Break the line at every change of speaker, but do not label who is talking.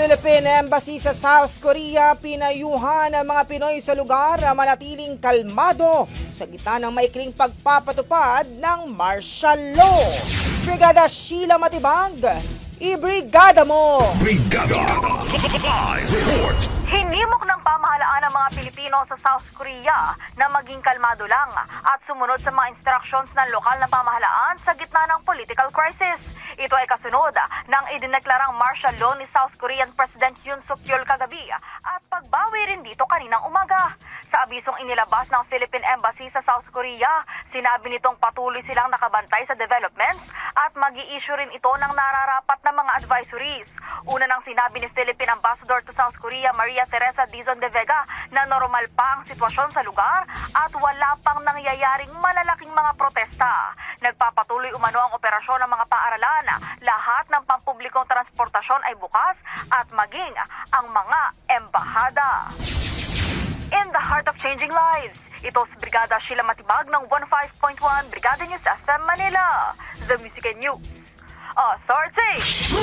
Philippine Embassy sa South Korea pinayuhan ang mga Pinoy sa lugar na manatiling kalmado sa gitna ng maikling pagpapatupad ng martial law. Brigada Sheila Matibag, ibrigada mo!
Brigada. Live report.
Hinimok ng pamahalaan ng mga Pilipino sa South Korea na maging kalmado lang at sumunod sa mga instructions ng lokal na pamahalaan sa gitna ng political crisis. Ito ay kasunod ng idineklarang martial law ni South Korean President Yoon Suk Yeol kagabi at pagbawi rin dito kaninang umaga. Sa abisong inilabas ng Philippine Embassy sa South Korea, sinabi nitong patuloy silang nakabantay sa developments at mag issue rin ito ng nararapat na mga advisories. Una nang sinabi ni Philippine Ambassador to South Korea Maria Teresa Dizon de Vega na normal pa ang sitwasyon sa lugar at wala pang nangyayaring malalaking mga protesta. Nagpapatuloy umano ang operasyon ng mga paaralan. Lahat ng pampublikong transportasyon ay bukas at maging ang mga embahada. In the heart of changing lives, ito si Brigada Sheila Matibag ng 15.1 Brigada News FM Manila. The Music and News. Authority!